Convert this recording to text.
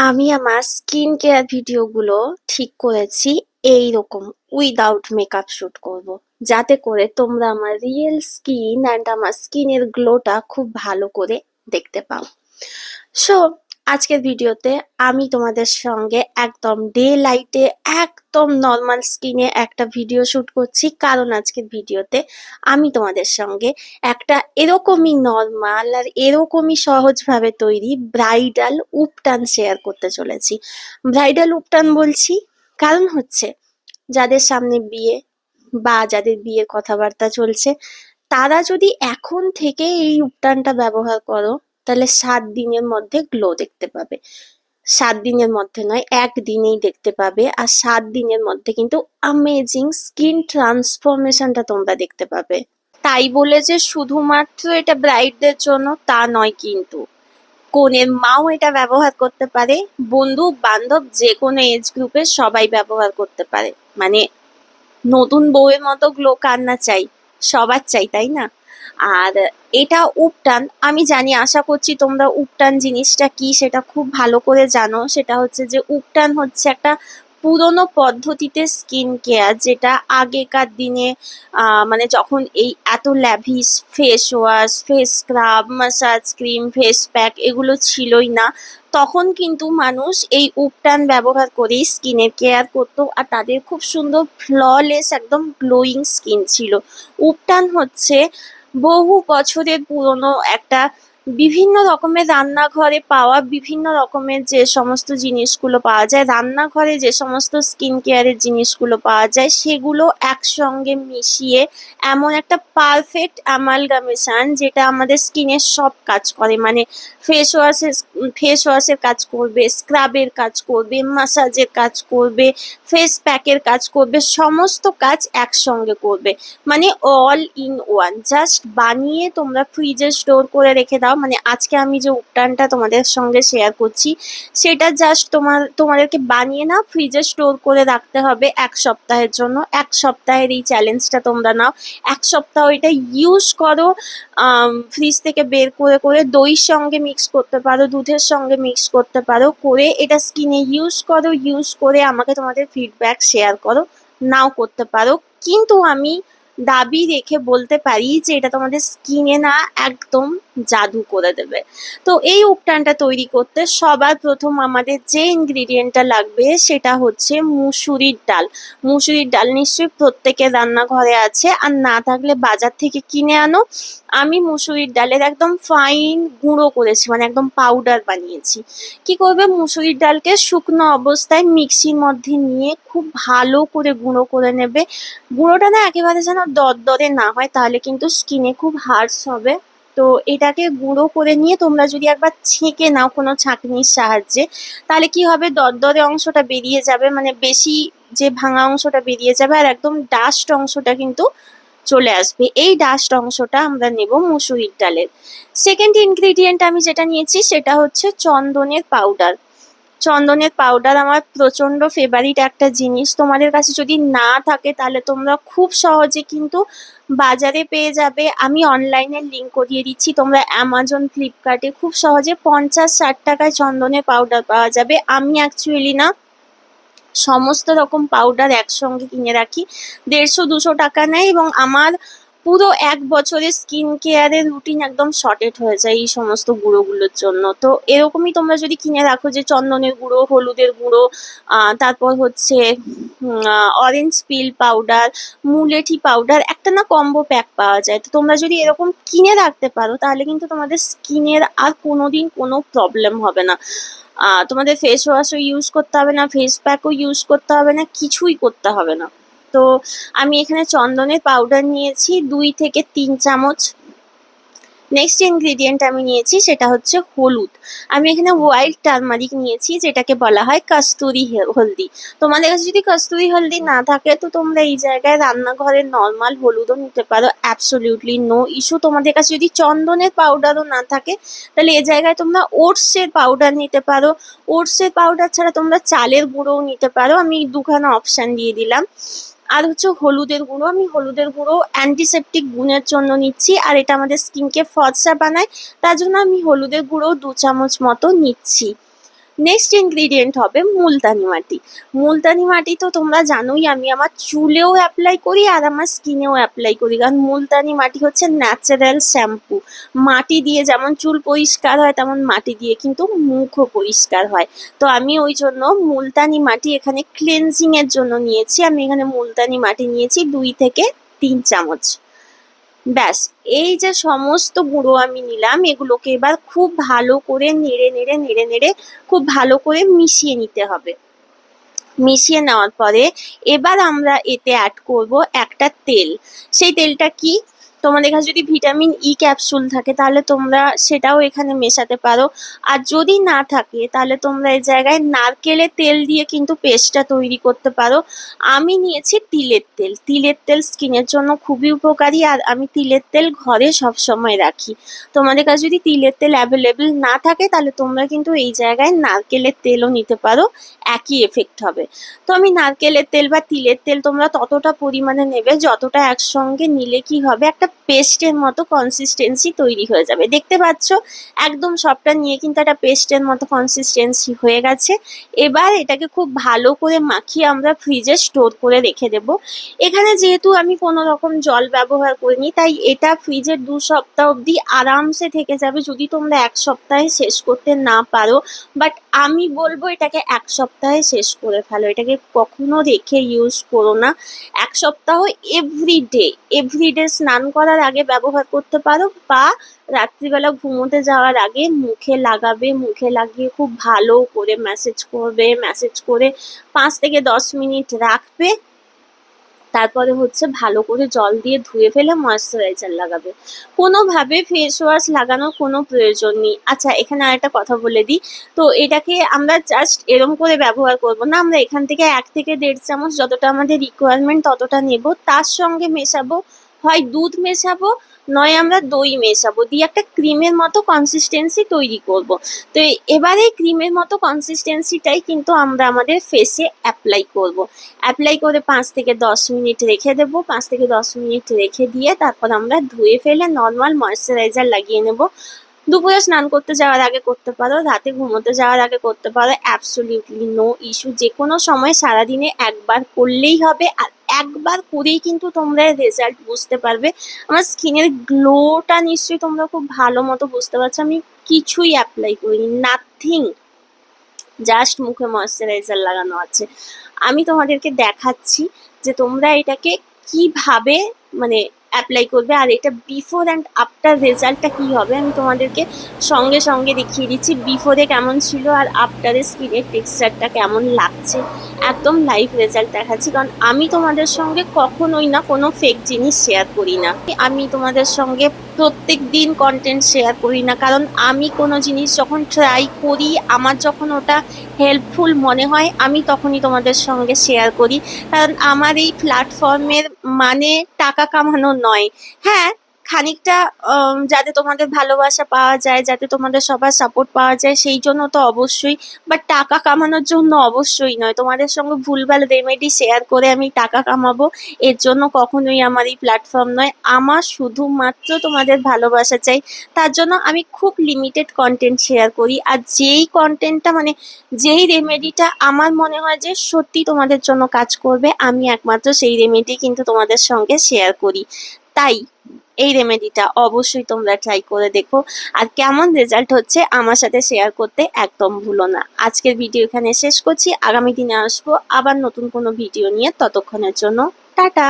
আমি আমার skin care ভিডিওগুলো ঠিক করেছি এই রকম উইদাউট মেকআপ শুট করব। যাতে করে তোমরা আমার রিয়েল স্কিন অ্যান্ড আমার স্কিনের গ্লোটা খুব ভালো করে দেখতে পাও সো আজকের ভিডিওতে আমি তোমাদের সঙ্গে একদম ডে লাইটে একদম নর্মাল স্কিনে একটা ভিডিও শুট করছি। কারণ আজকের ভিডিওতে আমি তোমাদের সঙ্গে একটা এরকমই নর্মাল আর এরকমই সহজভাবে তৈরি ব্রাইডাল উপটান শেয়ার করতে চলেছি। ব্রাইডাল উপটান বলছি, কারণ হচ্ছে যাদের সামনে বিয়ে বা যাদের বিয়ের কথাবার্তা চলছে, তারা যদি এখন থেকে এই উপটানটা ব্যবহার করো তাহলে সাত দিনের মধ্যে গ্লো দেখতে পাবে। সাত দিনের মধ্যে নয়, এক দিনেই দেখতে পাবে। আর সাত দিনের মধ্যে কিন্তু আমেজিং স্কিন ট্রান্সফরমেশনটা তোমরা দেখতে পাবে। তাই বলে যে শুধুমাত্র এটা ব্রাইডদের জন্য তা নয় কিন্তু কনের মাও এটা ব্যবহার করতে পারে। বন্ধু, বান্ধব যে কোনো এজ গ্রুপের সবাই ব্যবহার করতে পারে। মানে নতুন বউয়ের মতো গ্লো কান্না চাই। সবার চাই, তাই না? আর এটা উপটান, আমি জানি, আশা করছি তোমরা উপটান জিনিসটা কি সেটা খুব ভালো করে জানো। সেটা হচ্ছে যে উপটান হচ্ছে একটা পুরোনো পদ্ধতিতে স্কিন কেয়ার যেটা আগেকার দিনে মানে যখন এই এত lavish face wash face scrub massage cream face pack এগুলো ছিলই না, তখন কিন্তু মানুষ এই উপটান ব্যবহার করেই স্কিনের কেয়ার করতো আর তাদের খুব সুন্দর ফ্ললেস একদম গ্লোয়িং স্কিন ছিল। উপটান হচ্ছে বহু বছরের পুরনো একটা বিভিন্ন রকমের রান্নাঘরে পাওয়া বিভিন্ন রকমের যে সমস্ত জিনিসগুলো পাওয়া যায়, রান্নাঘরে যে সমস্ত স্কিন কেয়ারের জিনিসগুলো পাওয়া যায়, সেগুলো একসঙ্গে মিশিয়ে এমন একটা পারফেক্ট অ্যামালগামেশন যেটা আমাদের স্কিনের সব কাজ করে। মানে ফেস ওয়াশের ফেস ওয়াশের কাজ করবে স্ক্রাবের কাজ করবে মাসাজের কাজ করবে ফেস প্যাকের কাজ করবে, সমস্ত কাজ একসঙ্গে করবে। মানে অল ইন ওয়ান জাস্ট বানিয়ে তোমরা ফ্রিজে স্টোর করে রেখে দাও। মানে আজকে আমি যে উপটানটা তোমাদের সঙ্গে শেয়ার করছি, সেটা জাস্ট তোমার, তোমাদেরকে বানিয়ে না ফ্রিজে স্টোর করে রাখতে হবে এক সপ্তাহের জন্য। এক সপ্তাহের এই চ্যালেঞ্জটা তোমরা নাও। এক সপ্তাহ এটা ইউজ করো ফ্রিজ থেকে বের করে করে দইয়ের সঙ্গে মিক্স করতে পারো, দুধের সঙ্গে মিক্স করতে পারো, করে এটা স্কিনে ইউজ করো ইউজ করে আমাকে তোমাদের ফিডব্যাক শেয়ার করো। নাও করতে পারো। কিন্তু আমি দাবি রেখে বলতে পারি যে এটা তোমাদের স্কিনে না একদম জাদু করে দেবে। তো এই উপটানটা তৈরি করতে সবার প্রথম আমাদের যে ইনগ্রিডিয়েন্টটা লাগবে সেটা হচ্ছে মুসুরির ডাল। মুসুরির ডাল নিশ্চয়ই প্রত্যেকের রান্নাঘরে আছে আর না থাকলে বাজার থেকে কিনে আনো। আমি মুসুরির ডালের একদম ফাইন গুঁড়ো করেছি মানে একদম পাউডার বানিয়েছি। কি করবে? মুসুরির ডালকে শুকনো অবস্থায় মিক্সির মধ্যে নিয়ে খুব ভালো করে গুঁড়ো করে নেবে। গুঁড়োটা না একেবারে যেন দরদরে না হয়, তাহলে কিন্তু স্কিনে খুব হার্স হবে। তো এটাকে গুঁড়ো করে নিয়ে তোমরা যদি একবার ছেঁকে নাও কোনো ছাঁকনির সাহায্যে, তাহলে কি হবে? দরদরে অংশটা বেরিয়ে যাবে মানে বেশি যে ভাঙা অংশটা বেরিয়ে যাবে আর একদম ডাস্ট অংশটা কিন্তু চলে আসবে। এই ডাস্ট অংশটা আমরা নেব মুসুরির ডালের। সেকেন্ড ইনগ্রিডিয়েন্ট আমি যেটা নিয়েছি, সেটা হচ্ছে চন্দনের পাউডার চন্দনের পাউডার আমার প্রচণ্ড ফেভারিট একটা জিনিস। তোমাদের কাছে যদি না থাকে, তাহলে তোমরা খুব সহজে কিন্তু বাজারে পেয়ে যাবে। আমি অনলাইনের লিঙ্ক করিয়ে দিচ্ছি। তোমরা অ্যামাজন ফ্লিপকার্টে খুব সহজে পঞ্চাশ ষাট টাকায় চন্দনের পাউডার পাওয়া যাবে। আমি অ্যাকচুয়ালি না, সমস্ত রকম পাউডার একসঙ্গে কিনে রাখি। দেড়শো দুশো টাকা নেয় এবং আমার পুরো এক বছরের স্কিন কেয়ারের রুটিন একদম শর্টেড হয়ে যায় এই সমস্ত গুঁড়োগুলোর জন্য। তো এরকমই তোমরা যদি কিনে রাখো যে চন্দনের গুঁড়ো, হলুদের গুঁড়ো তারপর হচ্ছে অরেঞ্জ পিল পাউডার মুলেঠি পাউডার একটা না কম্বো প্যাক পাওয়া যায়। তো তোমরা যদি এরকম কিনে রাখতে পারো, তাহলে কিন্তু তোমাদের স্কিনের আর কোনো দিন কোনো প্রবলেম হবে না। তোমাদের ফেস ওয়াশও ইউজ করতে হবে না ফেস প্যাকও ইউজ করতে হবে না, কিছুই করতে হবে না। তো আমি এখানে চন্দনের পাউডার নিয়েছি, দুই থেকে তিন চামচ। নেক্সট ইনগ্রিডিয়েন্ট আমি নিয়েছি, সেটা হচ্ছে হলুদ। আমি এখানে হোয়াইট টার্মারিক নিয়েছি, যেটাকে বলা হয় কাস্তুরি হলদি। তোমাদের কাছে যদি কাস্তুরি হলদি না থাকে, তো তোমরা এই জায়গায় রান্নাঘরের নর্মাল হলুদও নিতে পারো অ্যাবসোলিউটলি নো ইস্যু তোমাদের কাছে যদি চন্দনের পাউডারও না থাকে, তাহলে এই জায়গায় তোমরা ওটসের পাউডার নিতে পারো। ওটসের পাউডার ছাড়া তোমরা চালের গুঁড়োও নিতে পারো। আমি দুখানা অপশান দিয়ে দিলাম। আর হচ্ছে হলুদের গুঁড়ো, আমি হলুদের গুঁড়ো অ্যান্টিসেপটিক গুণের জন্য নিচ্ছি, আর এটা আমাদের স্কিনকে ফর্সা বানায়, তার জন্য আমি হলুদের গুঁড়ো দু চামচ মতো নিচ্ছি। নেক্সট ইনগ্রিডিয়েন্ট হবে মুলতানি মাটি। মুলতানি মাটি তো তোমরা জানোই, আমি আমার চুলেও অ্যাপ্লাই করি আর আমার স্কিনেও অ্যাপ্লাই করি। কারণ মুলতানি মাটি হচ্ছে ন্যাচারাল শ্যাম্পু মাটি দিয়ে যেমন চুল পরিষ্কার হয়, তেমন মাটি দিয়ে কিন্তু মুখও পরিষ্কার হয়। তো আমি ওই জন্য মুলতানি মাটি এখানে ক্লিনজিং এর জন্য নিয়েছি। আমি এখানে মুলতানি মাটি নিয়েছি দুই থেকে তিন চামচ। ব্যাস, এই যে সমস্ত গুঁড়ো আমি নিলাম, এগুলোকে এবার খুব ভালো করে নেড়ে নেড়ে নেড়ে নেড়ে খুব ভালো করে মিশিয়ে নিতে হবে। মিশিয়ে নেওয়ার পরে এবার আমরা এতে অ্যাড করব একটা তেল। সেই তেলটা কি? তোমাদের কাছে যদি ভিটামিন ই ক্যাপসুল থাকে, তাহলে তোমরা সেটাও এখানে মেশাতে পারো। আর যদি না থাকে, তাহলে তোমরা এই জায়গায় নারকেলের তেল দিয়ে কিন্তু পেস্টটা তৈরি করতে পারো। আমি নিয়েছি তিলের তেল। তিলের তেল স্কিনের জন্য খুবই উপকারী, আর আমি তিলের তেল ঘরে সব সময় রাখি। তোমাদের কাছে যদি তিলের তেল অ্যাভেলেবেল না থাকে, তাহলে তোমরা কিন্তু এই জায়গায় নারকেলের তেলও নিতে পারো। একই এফেক্ট হবে। তো আমি নারকেলের তেল বা তিলের তেল তোমরা ততটা পরিমাণে নেবে, যতটা একসঙ্গে নিলে কি হবে? একটা পেস্টের মতো কনসিস্টেন্সি তৈরি হয়ে যাবে। দেখতে পাচ্ছ, একদম সবটা নিয়ে কিন্তু একটা পেস্টের মতো কনসিস্টেন্সি হয়ে গেছে। এবার এটাকে খুব ভালো করে মাখিয়ে আমরা ফ্রিজে স্টোর করে রেখে দেব। এখানে যেহেতু আমি কোনো রকম জল ব্যবহার করিনি, তাই এটা ফ্রিজের দু সপ্তাহ অবধি আরামসে থেকে যাবে। যদি তোমরা এক সপ্তাহে শেষ করতে না পারো বাট আমি বলব এটাকে এক সপ্তাহে শেষ করে ফেলো। এটাকে কখনো রেখে ইউজ করো না। এক সপ্তাহ এভরিডে এভরিডে স্নান করার আগে ব্যবহার করতে পারো বা রাত্রিবেলা ঘুমোতে যাওয়ার আগে মুখে লাগাবে, মুখে লাগিয়ে খুব ভালো করে ম্যাসেজ করবে ম্যাসেজ করে পাঁচ থেকে দশ মিনিট রাখবে। তারপরে হচ্ছে ভালো করে জল দিয়ে ধুয়ে ফেলে ময়েশ্চারাইজার লাগাবে। কোনোভাবে ফেস ওয়াশ লাগানোর কোনো প্রয়োজন নেই। আচ্ছা এখানে আরেকটা কথা বলে দিই। তো এটাকে আমরা জাস্ট এরম করে ব্যবহার করব না। আমরা এখান থেকে এক থেকে দেড় চামচ যতটা আমাদের রিকোয়ারমেন্ট ততটা নেব। তার সঙ্গে মেশাবো হয় দুধ মেশাবো, নয় আমরা দই মেশাবো। দিয়ে একটা ক্রিমের মতো কনসিস্টেন্সি তৈরি করব। তো এবারে ক্রিমের মতো কনসিস্টেন্সিটাই কিন্তু আমরা আমাদের ফেসে অ্যাপ্লাই করব। অ্যাপ্লাই করে পাঁচ থেকে দশ মিনিট রেখে দেবো। পাঁচ থেকে দশ মিনিট রেখে দিয়ে তারপর আমরা ধুয়ে ফেলে নর্মাল ময়শ্চারাইজার লাগিয়ে নেব। দুপুরে স্নান করতে যাওয়ার আগে করতে পারো, রাতে ঘুমোতে যাওয়ার আগে করতে পারো অ্যাবসোলিউটলি নো ইস্যু যে কোনো সময় সারাদিনে একবার করলেই হবে আর একবার করেই কিন্তু তোমরা রেজাল্ট বুঝতে পারবে। আমার স্কিনের গ্লোটা নিশ্চয়ই তোমরা খুব ভালো মতো বুঝতে পারছ। আমি কিছুই অ্যাপ্লাই করিনি নাথিং জাস্ট মুখে ময়েশ্চারাইজার লাগানো আছে। আমি তোমাদেরকে দেখাচ্ছি যে তোমরা এটাকে কীভাবে মানে অ্যাপ্লাই করবে। আর এটা বিফোর অ্যান্ড আফটার রেজাল্টটা কী হবে, আমি তোমাদেরকে সঙ্গে সঙ্গে দেখিয়ে দিচ্ছি। বিফোরে কেমন ছিল আর আফটারে স্কিনের টেক্সচারটা কেমন লাগছে। একদম লাইভ রেজাল্ট দেখাচ্ছি, কারণ আমি তোমাদের সঙ্গে কখনোই না কোনো ফেক জিনিস শেয়ার করি না। আমি তোমাদের সঙ্গে প্রত্যেক দিন কন্টেন্ট শেয়ার করি না, কারণ আমি কোনো জিনিস যখন ট্রাই করি, আমার যখন ওটা হেল্পফুল মনে হয়, আমি তখনই তোমাদের সঙ্গে শেয়ার করি। কারণ আমার এই প্ল্যাটফর্মের মানে টাকা কামানো নয়। হ্যাঁ খানিকটা যাতে তোমাদের ভালোবাসা পাওয়া যায়, যাতে তোমাদের সবার সাপোর্ট পাওয়া যায়, সেই জন্য তো অবশ্যই। বাট টাকা কামানোর জন্য অবশ্যই নয়। তোমাদের সঙ্গে ভুলভাল রেমেডি শেয়ার করে আমি টাকা কামাবো। এর জন্য কখনোই আমার এই প্ল্যাটফর্ম নয়। আমার শুধুমাত্র তোমাদের ভালোবাসা চাই। তার জন্য আমি খুব লিমিটেড কন্টেন্ট শেয়ার করি। আর যেই কন্টেন্টটা মানে যেই রেমেডিটা আমার মনে হয় যে সত্যি তোমাদের জন্য কাজ করবে, আমি একমাত্র সেই রেমেডি কিন্তু তোমাদের সঙ্গে শেয়ার করি। তাই এই রেমেডিটা অবশ্যই তোমরা ট্রাই করে দেখো। আর কেমন রেজাল্ট হচ্ছে আমার সাথে শেয়ার করতে একদম ভুলো না। আজকের ভিডিও এখানে শেষ করছি। আগামী দিনে আসব আবার নতুন কোনো ভিডিও নিয়ে। ততক্ষণের জন্য টাটা!